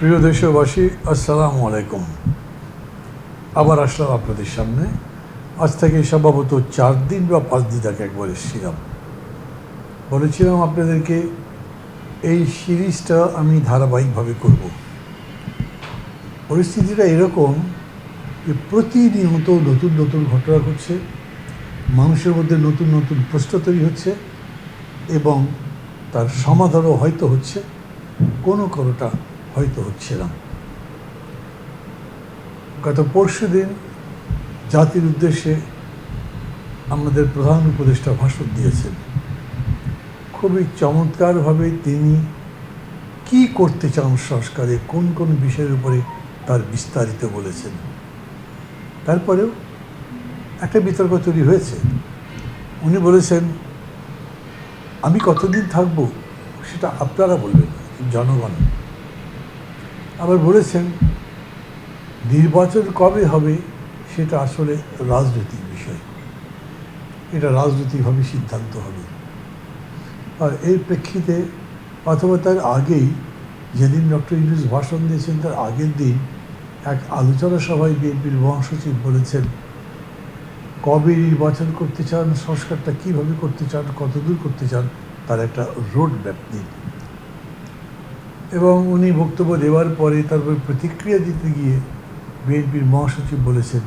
প্রিয় দেশবাসী, আসসালামু আলাইকুম। আবার আসলাম আপনাদের সামনে। আজ থেকে সম্ভবত চার দিন বা পাঁচ দিন আগে একবার এসেছিলাম। বলেছিলাম আপনাদেরকে, এই সিরিজটা আমি ধারাবাহিকভাবে করব। পরিস্থিতিটা এরকম যে প্রতিনিয়ত নতুন নতুন ঘটনা ঘটছে, মানুষের মধ্যে নতুন নতুন প্রশ্ন তৈরি হচ্ছে এবং তার সমাধানও হয়তো হচ্ছে। কোনো কোনোটা হয়তো হচ্ছে না গত পরশু দিন জাতির উদ্দেশ্যে আমাদের প্রধান উপদেষ্টা ভাষণ দিয়েছেন। খুবই চমৎকারভাবে তিনি কি করতে চান সংস্কারে, কোন কোন বিষয়ের উপরে তার বিস্তারিত বলেছেন। তারপরেও একটা বিতর্ক তৈরি হয়েছে। উনি বলেছেন, আমি কতদিন থাকব সেটা আপনারা বলবেন জনগণ। আবার বলেছেন নির্বাচন কবে হবে সেটা আসলে রাজনৈতিক বিষয়। এটা রাজনৈতিকভাবে সিদ্ধান্ত হবে। আর এর প্রেক্ষিতে অথবা তার আগেই যেদিন ডক্টর ইউনুস ভাষণ দিয়েছেন, তার আগের দিন এক আলোচনা সভায় বিএনপির মহাসচিব বলেছেন, কবে নির্বাচন করতে চান, সংস্কারটা কীভাবে করতে চান, কতদূর করতে চান, তার একটা রোড ম্যাপ দিন এবং উনি বক্তব্য দেওয়ার পরে তারপর প্রতিক্রিয়া দিতে গিয়ে বিএনপির মহাসচিব বলেছেন,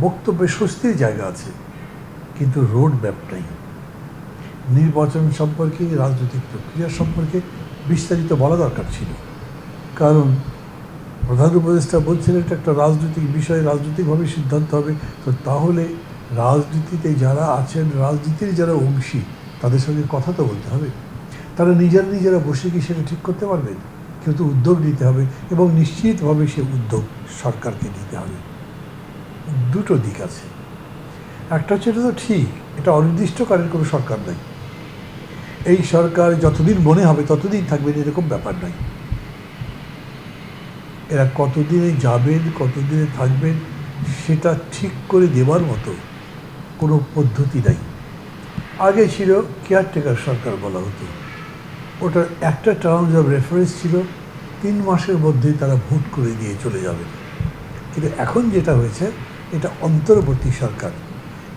বক্তব্যে স্বস্তির জায়গা আছে, কিন্তু রোড ম্যাপ নাই। নির্বাচন সম্পর্কে, রাজনৈতিক প্রক্রিয়া সম্পর্কে বিস্তারিত বলা দরকার ছিল। কারণ প্রধান উপদেষ্টা বলছেন, এটা একটা রাজনৈতিক বিষয়, রাজনৈতিকভাবে সিদ্ধান্ত হবে। তো তাহলে রাজনীতিতে যারা আছেন, রাজনীতির যারা অংশী, তাদের সঙ্গে কথা তো বলতে হবে। তারা নিজেরা নিজেরা বসে কি সেটা ঠিক করতে পারবেন কিন্তু উদ্যোগ নিতে হবে এবং নিশ্চিতভাবে সে উদ্যোগ সরকারকে নিতে হবে। দুটো দিক আছে। একটা হচ্ছে এটা তো ঠিক, এটা অনির্দিষ্টকালের কোনো সরকার নাই। এই সরকার যতদিন মনে হবে ততদিন থাকবেন এরকম ব্যাপার নাই। এরা কতদিনে যাবেন, কতদিনে থাকবেন, সেটা ঠিক করে দেওয়ার মতো কোনো পদ্ধতি নাই। আগে ছিল কেয়ারটেকার সরকার বলা হতো। ওটার একটা টার্মস অফ রেফারেন্স ছিল, তিন মাসের মধ্যেই তারা ভোট করে দিয়ে চলে যাবে। কিন্তু এখন যেটা হয়েছে, এটা অন্তর্বর্তী সরকার।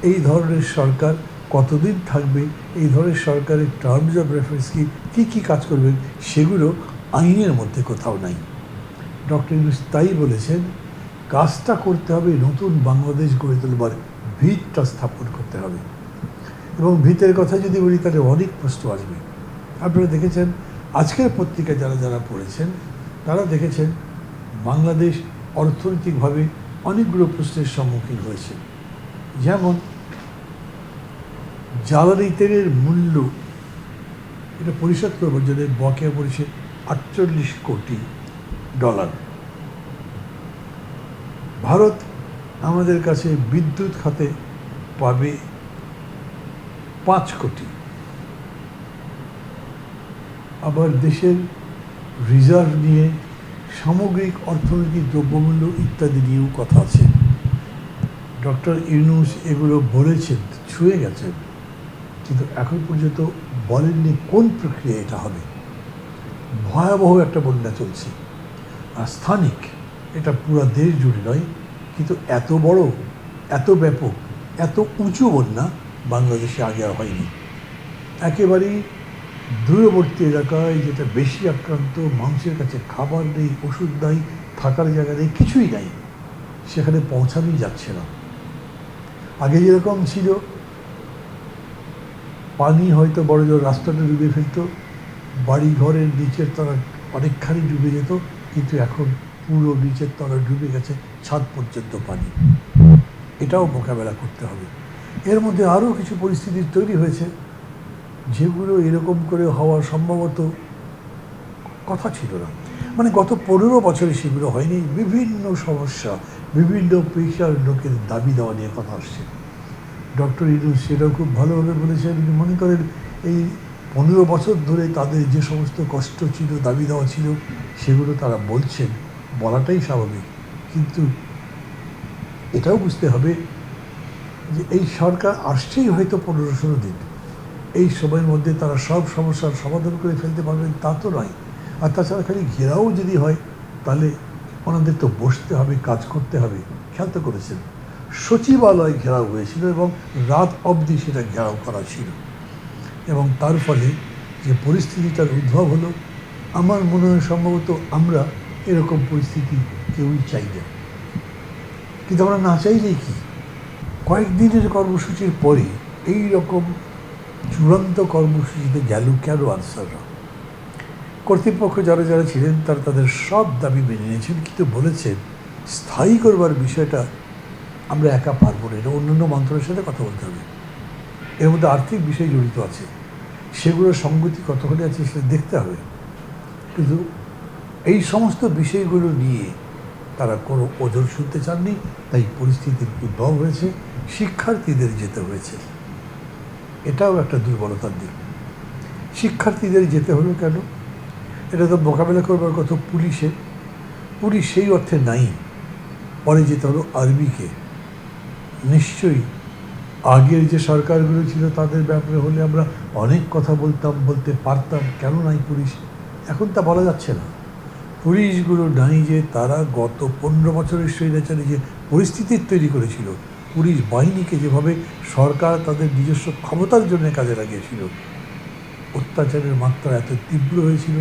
এই ধরনের সরকার কতদিন থাকবে, এই ধরনের সরকারের টার্মস অফ রেফারেন্স কি, কী কী কাজ করবেন, সেগুলো আইনের মধ্যে কোথাও নাই। ডক্টর ইউনুস তাই বলেছেন, কাজটা করতে হবে, নতুন বাংলাদেশ গড়ে তোলবার ভিতটা স্থাপন করতে হবে। এবং ভিতের কথা যদি বলি, তাহলে অনেক প্রশ্ন আসবে। আপনারা দেখেছেন, আজকের পত্রিকা যারা যারা পড়েছেন, তারা দেখেছেন বাংলাদেশ অর্থনৈতিকভাবে অনেকগুলো প্রশ্নের সম্মুখীন হয়েছে। যেমন, জ্বালানি তেলের মূল্য, এটা পরিশোধ করবার জন্য বকেয়া পড়েছে আটচল্লিশ কোটি ডলার। ভারত আমাদের কাছে বিদ্যুৎ খাতে পাবে পাঁচ কোটি। আবার দেশের রিজার্ভ নিয়ে সামগ্রিক অর্থনৈতিক দ্রব্যমূল্য ইত্যাদি নিয়েও কথা আছে। ডক্টর ইউনুস এগুলো বলেছেন, ছুঁয়ে গেছেন, কিন্তু এখন পর্যন্ত বলেননি কোন প্রক্রিয়া এটা হবে। ভয়াবহ একটা বন্যা চলছে। আর স্থানিক, এটা পুরো দেশ জুড়ে নয়, কিন্তু এত বড়, এত ব্যাপক, এত উঁচু বন্যা বাংলাদেশে আগে হয়নি। একেবারেই দূরবর্তী এলাকায় যেটা বেশি আক্রান্ত মানুষের কাছে খাবার নেই, ওষুধ নাই, থাকার জায়গা নেই, কিছুই নাই, সেখানে পৌঁছানোই যাচ্ছে না। আগে যেরকম ছিল, পানি হয়তো বড় জোর রাস্তাটা ডুবে ফেলতো বাড়ি ঘরের নিচের তলা অনেকখানি ডুবে যেত, কিন্তু এখন পুরো নিচের তলা ডুবে গেছে, ছাদ পর্যন্ত পানি। এটাও মোকাবেলা করতে হবে। এর মধ্যে আরও কিছু পরিস্থিতি তৈরি হয়েছে। যেগুলো এরকম করে হওয়ার সম্ভবত কথা ছিল না। মানে গত পনেরো বছরে সেগুলো হয়নি। বিভিন্ন সমস্যা, বিভিন্ন পেশার লোকের দাবি দেওয়া নিয়ে কথা আসছে। ডক্টর ইনুস সেটাও খুব ভালোভাবে বলেছেন। মনে করেন, এই পনেরো বছর ধরে তাদের যে সমস্ত কষ্ট ছিল, দাবি দেওয়া ছিল, সেগুলো তারা বলছেন। বলাটাই স্বাভাবিক। কিন্তু এটাও বুঝতে হবে যে এই সরকার আসছেই হয়তো পনেরো ষোলো দিন। এই সময়ের মধ্যে তারা সব সমস্যার সমাধান করে ফেলতে পারবেন, তা তো নয়। আর তাছাড়া খালি ঘেরাও যদি হয়, তাহলে ওনাদের তো বসতে হবে, কাজ করতে হবে। খেয়াল তো করেছেন? সচিবালয় ঘেরাও হয়েছিল এবং রাত অবধি সেটা ঘেরাও করা ছিল। এবং তার ফলে যে পরিস্থিতিটার উদ্ভব হলো, আমার মনে হয় সম্ভবত আমরা এরকম পরিস্থিতি কেউই চাই না। কিন্তু আমরা না চাইলেই কি? কয়েকদিনের কর্মসূচির পরে এই রকম চূড়ান্ত কর্মসূচিতে গেল কেন আনসাররা? কর্তৃপক্ষ যারা যারা ছিলেন, তারা তাদের সব দাবি মেনে নিয়েছেন, কিন্তু বলেছেন, স্থায়ী করবার বিষয়টা আমরা একা পারব না। এটা অন্যান্য মন্ত্রণের সাথে কথা বলতে হবে। এর মধ্যে আর্থিক বিষয় জড়িত আছে। সেগুলোর সঙ্গতি কতখানি আছে সেটা দেখতে হবে। কিন্তু এই সমস্ত বিষয়গুলো নিয়ে তারা কোনো ওজন শুনতে চাননি, তাই পরিস্থিতির উদ্ভব হয়েছে, শিক্ষার্থীদের যেতে হয়েছে। এটাও একটা দুর্বলতার দিক। শিক্ষার্থীদের যেতে হলো কেন? এটা তো মোকাবেলা করবার কথা পুলিশের। পুলিশ সেই অর্থে নাই। পরে যেতে হলো আর্মিকে। নিশ্চয়ই আগের যে সরকারগুলো ছিল তাদের ব্যাপারে হলে আমরা অনেক কথা বলতাম, বলতে পারতাম। কেন নাই পুলিশ? এখন তা বলা যাচ্ছে না। পুলিশগুলো নাই যে তারা গত পনেরো বছরের স্বৈরাচারী যে পরিস্থিতির তৈরি করেছিল পুলিশ বাহিনীকে যেভাবে সরকার তাদের নিজস্ব ক্ষমতার জন্য কাজে লাগিয়েছিল, অত্যাচারের মাত্রা এত তীব্র হয়েছিল,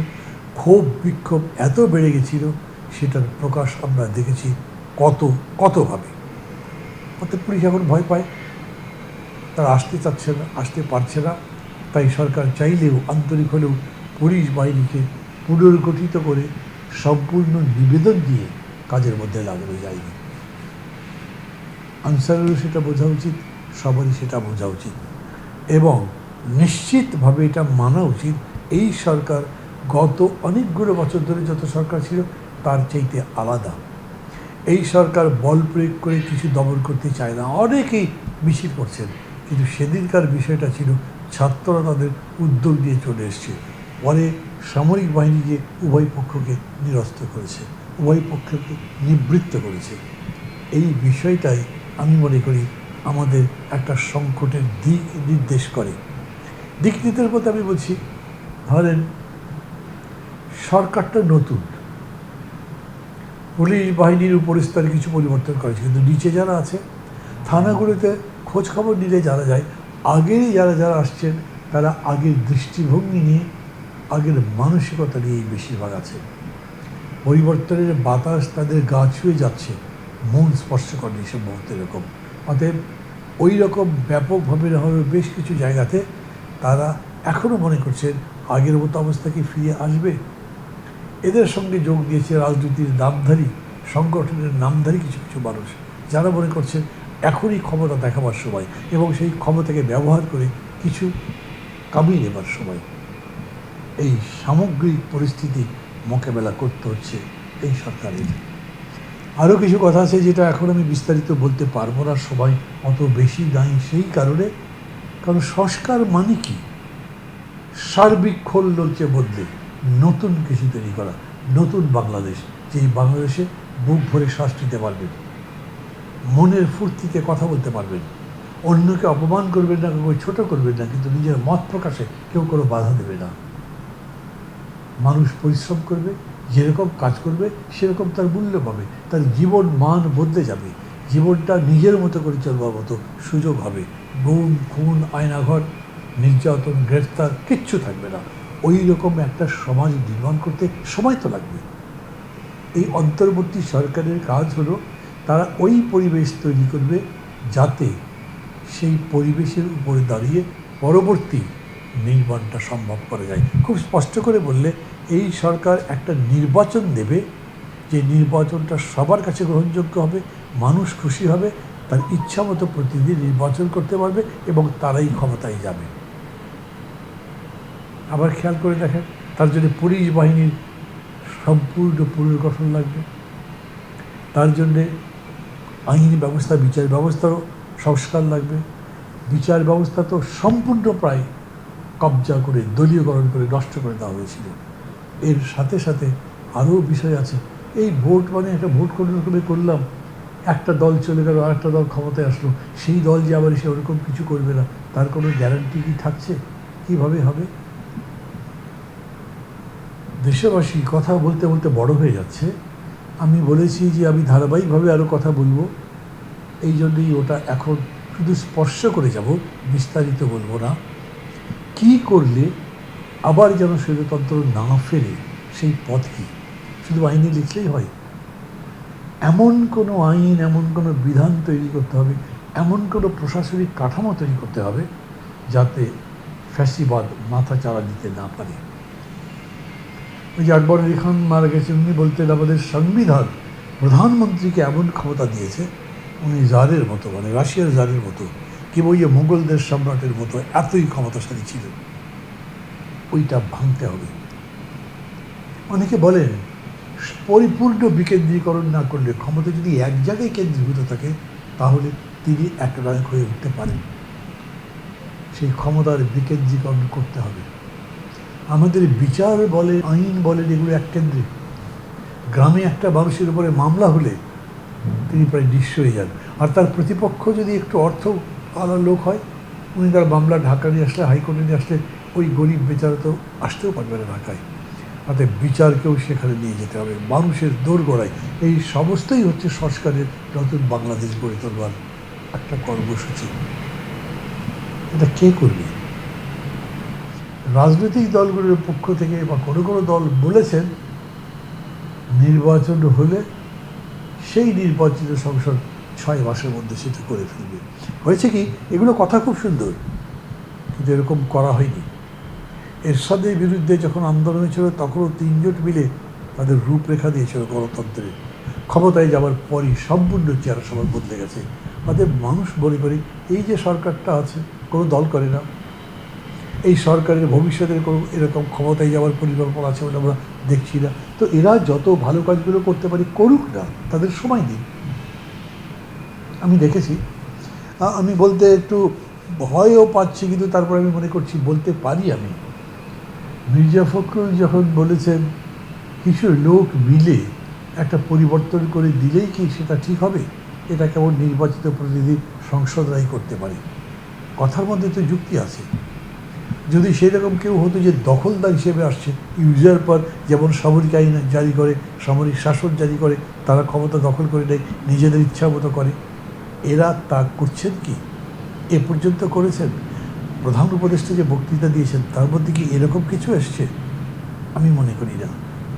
ক্ষোভ বিক্ষোভ এত বেড়ে গেছিল, সেটার প্রকাশ আমরা দেখেছি কত, কতভাবে। অর্থাৎ পুলিশ এখন ভয় পায়, তারা আসতে চাচ্ছে না, আসতে পারছে না, তাই সরকার চাইলেও, আন্তরিক হলেও পুলিশ বাহিনীকে পুনর্গঠিত করে সম্পূর্ণ নিবেদন দিয়ে কাজের মধ্যে লাগানো যায়নি। আনসারেরও সেটা বোঝা উচিত, সবারই সেটা বোঝা উচিত। এবং নিশ্চিতভাবে এটা মানা উচিত, এই সরকার গত অনেকগুলো বছর ধরে যত সরকার ছিল, তার চাইতে আলাদা। এই সরকার বল প্রয়োগ করে কিছু দমন করতে চায় না। অনেকেই মিছিল করছেন, কিন্তু সেদিনকার বিষয়টা ছিল ছাত্ররা তাদের উদ্যোগ নিয়ে চলে এসছে। পরে সামরিক বাহিনী যে উভয় পক্ষকে নিরস্ত করেছে, উভয় পক্ষকে নিবৃত্ত করেছে। এই বিষয়টাই আমি মনে করি আমাদের একটা সংকটের দিক নির্দেশ করে। দিক নির্দেশ বলতে আমি বলছি, ধরেন সরকারটা নতুন। পুলিশ বাহিনীর উপর স্তরে কিছু পরিবর্তন করেছে, কিন্তু নিচে যারা আছে, থানাগুলোতে খোঁজ খবর নিলে জানা যায় আগেরই যারা যারা আসছেন, তারা আগের দৃষ্টিভঙ্গি নিয়ে, আগের মানসিকতা নিয়েই বেশিরভাগ আছে। পরিবর্তনের বাতাস তাদের গা ছুঁয়ে যাচ্ছে। মন স্পর্শ করে এসব মুহূর্তে এরকম। অতএব ওই রকম ব্যাপকভাবে হলেও বেশ কিছু জায়গাতে তারা এখনও মনে করছেন আগের মতো অবস্থা কি ফিরে আসবে? এদের সঙ্গে যোগ দিয়েছে রাজনীতির নামধারী, সংগঠনের নামধারী কিছু কিছু মানুষ, যারা মনে করছেন এখনই ক্ষমতা দেখাবার সময় এবং সেই ক্ষমতাকে ব্যবহার করে কিছু কামিয়ে নেবার সময়। এই সামগ্রিক পরিস্থিতি মোকাবেলা করতে হচ্ছে এই সরকারের। আরও কিছু কথা আছে যেটা এখন আমি বিস্তারিত বলতে পারব না সময় অত বেশি নাই সেই কারণে। কারণ সংস্কার মানে কি? সার্বিক খোল্লকে বদলে নতুন কিছু তৈরি করা, নতুন বাংলাদেশ, যেই বাংলাদেশে বুক ভরে শ্বাস নিতে পারবেন, মনের ফুর্তিতে কথা বলতে পারবেন, অন্যকে অপমান করবেন না কেউ ছোট করবেন না, কিন্তু নিজের মত প্রকাশে কেউ কোনো বাধা দেবে না। মানুষ পরিশ্রম করবে যেরকম কাজ করবে, সেরকম তার মূল্য পাবে। তার জীবন মান বদলে যাবে। জীবনটা নিজের মতো করে চলবার মতো সুযোগ হবে। গুম, খুন আয়নাঘর নির্যাতন, গ্রেফতার কিচ্ছু থাকবে না। ওই রকম একটা সমাজ নির্মাণ করতে সময় তো লাগবে। এই অন্তর্বর্তী সরকারের কাজ হলো, তারা ওই পরিবেশ তৈরি করবে যাতে সেই পরিবেশের উপরে দাঁড়িয়ে পরবর্তী নির্মাণটা সম্ভব করা যায়। খুব স্পষ্ট করে বললে এই সরকার একটা নির্বাচন দেবে, যে নির্বাচনটা সবার কাছে গ্রহণযোগ্য হবে, মানুষ খুশি হবে, তার ইচ্ছা মতো প্রতিদিন নির্বাচন করতে পারবে এবং তারাই ক্ষমতায় যাবে। আবার খেয়াল করে দেখেন, তার জন্য পুলিশ বাহিনীর সম্পূর্ণ পুনর্গঠন লাগবে। তার জন্যে আইনি ব্যবস্থা, বিচার ব্যবস্থারও সংস্কার লাগবে। বিচার ব্যবস্থা তো সম্পূর্ণ প্রায় কবজা করে, দলীয়করণ করে নষ্ট করে দেওয়া হয়েছিল। এর সাথে সাথে আরও বিষয় আছে। এই ভোট মানে একটা ভোট রকমে করলাম। একটা দল চলে গেল আর একটা দল ক্ষমতায় আসলো। সেই দল যে আবার সে ওরকম কিছু করবে না, তার কোনো গ্যারান্টি কি থাকছে? কীভাবে হবে? দেশবাসী কথা বলতে বলতে বড় হয়ে যাচ্ছে। আমি বলেছি যে আমি ধারাবাহিকভাবে আরও কথা বলব। এই জন্যই ওটা এখন শুধু স্পর্শ করে যাব, বিস্তারিত বলব না। কি করলে আবার যেন স্বৈরতন্ত্র না ফেরে সেই পথ শুধু আইনে লিখলেই হয়? এমন কোনো আইন, এমন কোনো বিধান তৈরি করতে হবে, এমন কোনো প্রশাসনিক কাঠামো তৈরি করতে হবে যাতে ফ্যাসিবাদ মাথা চাড়া দিতে না পারে। ওই যে আকবর আলী খান মারা গেছে উনি বলতেন, আমাদের সংবিধান প্রধানমন্ত্রীকে এমন ক্ষমতা দিয়েছে, উনি জারের মতো মানে রাশিয়ার জারের মতো কি ওই যে মুঘলদের সম্রাটের মতো এতই ক্ষমতাশালী ছিলেন ওইটা ভাঙতে হবে। অনেকে বলেন, পরিপূর্ণ বিকেন্দ্রীকরণ না করলে ক্ষমতা যদি এক জায়গায় কেন্দ্রীভূত থাকে, তাহলে তিনি এক রয়ক হয়ে উঠতে পারেন। সেই ক্ষমতার বিকেন্দ্রীকরণ করতে হবে। আমাদের বিচার বলে আইন বলেন, এগুলো এক কেন্দ্রে গ্রামে একটা মানুষের উপরে মামলা হলে তিনি প্রায় নিঃস্ব হয়ে যান। আর তার প্রতিপক্ষ যদি একটু অর্থ আলার লোক হয়, উনি তার মামলা ঢাকা নিয়ে আসলে, হাইকোর্টে নিয়ে আসলে ওই গরিব বেচারা তো আসতেও পারবে না ঢাকায়। অর্থাৎ বিচারকেও সেখানে নিয়ে যেতে হবে। মানুষের দোরগোড়ায় এই সমস্তই হচ্ছে সংস্কারের নতুন বাংলাদেশ গড়ে তোলবার একটা কর্মসূচি। এটা কে করবে? রাজনৈতিক দলগুলোর পক্ষ থেকে বা কোনো কোনো দল বলেছেন, নির্বাচন হলে সেই নির্বাচিত সংসদ ছয় মাসের মধ্যে সেটা করে ফেলবে। হয়েছে কি? এগুলো কথা খুব সুন্দর, কিন্তু এরকম করা হয়নি। এরশাদের বিরুদ্ধে যখন আন্দোলন হয়েছিল, তখনও তিনজোট মিলে তাদের রূপরেখা দিয়েছিল গণতন্ত্রের ক্ষমতায় যাওয়ার পরই সম্পূর্ণ চেহারা সবার বদলে গেছে। তাদের মানুষ মনে করি, এই যে সরকারটা আছে, কোনো দল করে না। এই সরকারের ভবিষ্যতের কোনো এরকম ক্ষমতায় যাওয়ার পরিকল্পনা আছে বলে আমরা দেখছি না। তো এরা যত ভালো কাজগুলো করতে পারি করুক না, তাদের সময় নেই। আমি দেখেছি। আমি বলতে একটু ভয়ও পাচ্ছি, কিন্তু তারপরে আমি মনে করছি, বলতে পারি আমি। মির্জা ফখরুল যখন বলেছেন, কিছু লোক মিলে একটা পরিবর্তন করে দিলেই কি সেটা ঠিক হবে? এটা কেমন নির্বাচিত প্রতিনিধি সংসদরাই করতে পারে? কথার মধ্যে তো যুক্তি আছে। যদি সেরকম কেউ হতো যে দখলদার হিসেবে আসছে ইউজার পর যেমন সামরিক আইন জারি করে, সামরিক শাসন জারি করে, তারা ক্ষমতা দখল করে নেয়, নিজেদের ইচ্ছা মতো করে, এরা তা করছেন কি? এ পর্যন্ত করেছেন? প্রধান উপদেষ্টা যে বক্তৃতা দিয়েছেন, তার মধ্যে কি এরকম কিছু এসছে? আমি মনে করি না।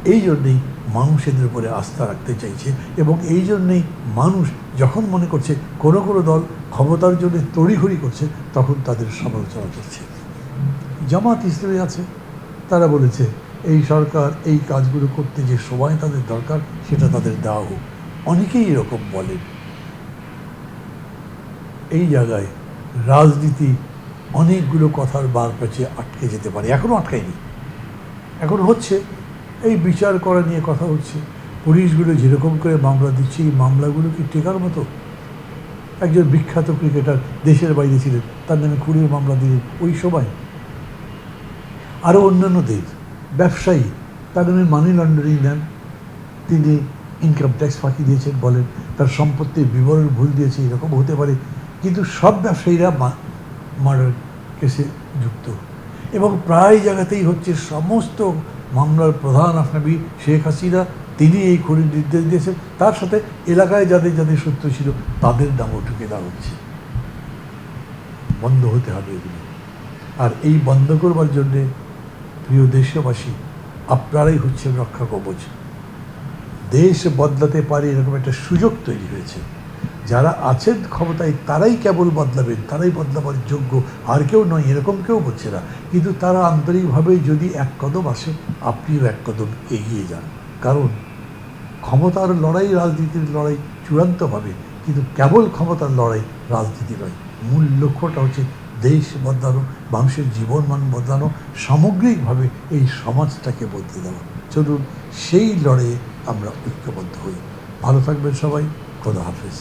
এই জন্যেই মানুষ এদের উপরে আস্থা রাখতে চাইছে এবং এই জন্যেই মানুষ যখন মনে করছে কোনো কোনো দল ক্ষমতার জন্য তড়িঘড়ি করছে, তখন তাদের সমালোচনা করছে। জামাত ইসলামী আছে। তারা বলেছে, এই সরকার এই কাজগুলো করতে যে সময় তাদের দরকার, সেটা তাদের দেওয়া হোক। অনেকেই এরকম বলেন। এই জায়গায় রাজনীতি অনেকগুলো কথার বার পেছে আটকে যেতে পারে। এখনও আটকায়নি। এখন হচ্ছে, এই বিচার করা নিয়ে কথা হচ্ছে পুলিশগুলো যেরকম করে মামলা দিচ্ছে, এই মামলাগুলো কি টেকার মতো? একজন বিখ্যাত ক্রিকেটার দেশের বাইরে ছিলেন, তার নামে কুড়িয়ে মামলা দিলেন ওই সময়। আরও অন্যান্যদের ব্যবসায়ী, তার নামে মানি লন্ডারিং দেন তিনি ইনকাম ট্যাক্স ফাঁকি দিয়েছেন বলেন, তার সম্পত্তির বিবরণ ভুল দিয়েছে, এরকম হতে পারে। কিন্তু সব ব্যবসায়ীরা মার্ডার কেসে যুক্ত। এবং প্রায় জায়গাতেই হচ্ছে সমস্ত মামলার প্রধান আসামি শেখ হাসিনা, তিনি এই খুনির নির্দেশ দিয়েছেন। তার সাথে এলাকায় যাদের যাদের সত্য ছিল, তাদের নামও ঢুকে দেওয়া হচ্ছে। বন্ধ হতে হবে এগুলো। আর এই বন্ধ করবার জন্যে প্রিয় দেশবাসী, আপনারাই হচ্ছেন রক্ষা কবচ দেশ বদলাতে পারে এরকম একটা সুযোগ তৈরি হয়েছে। যারা আছেন ক্ষমতায়, তারাই কেবল বদলাবেন, তারাই বদলাবার যোগ্য। আর কেউ নয়, এরকম কেউ বলছে না। কিন্তু তারা আন্তরিকভাবে যদি এক কদম আসে, আপনিও এক কদম এগিয়ে যান। কারণ ক্ষমতার লড়াই রাজনীতির লড়াই চূড়ান্তভাবে কিন্তু কেবল ক্ষমতার লড়াই রাজনীতি নয়। মূল লক্ষ্যটা হচ্ছে দেশ বদলানো, মানুষের জীবনমান বদলানো, সামগ্রিকভাবে এই সমাজটাকে বদলে দেওয়া। চলুন, সেই লড়াইয়ে আমরা ঐক্যবদ্ধ হই। ভালো থাকবেন সবাই। খোদা হাফেজ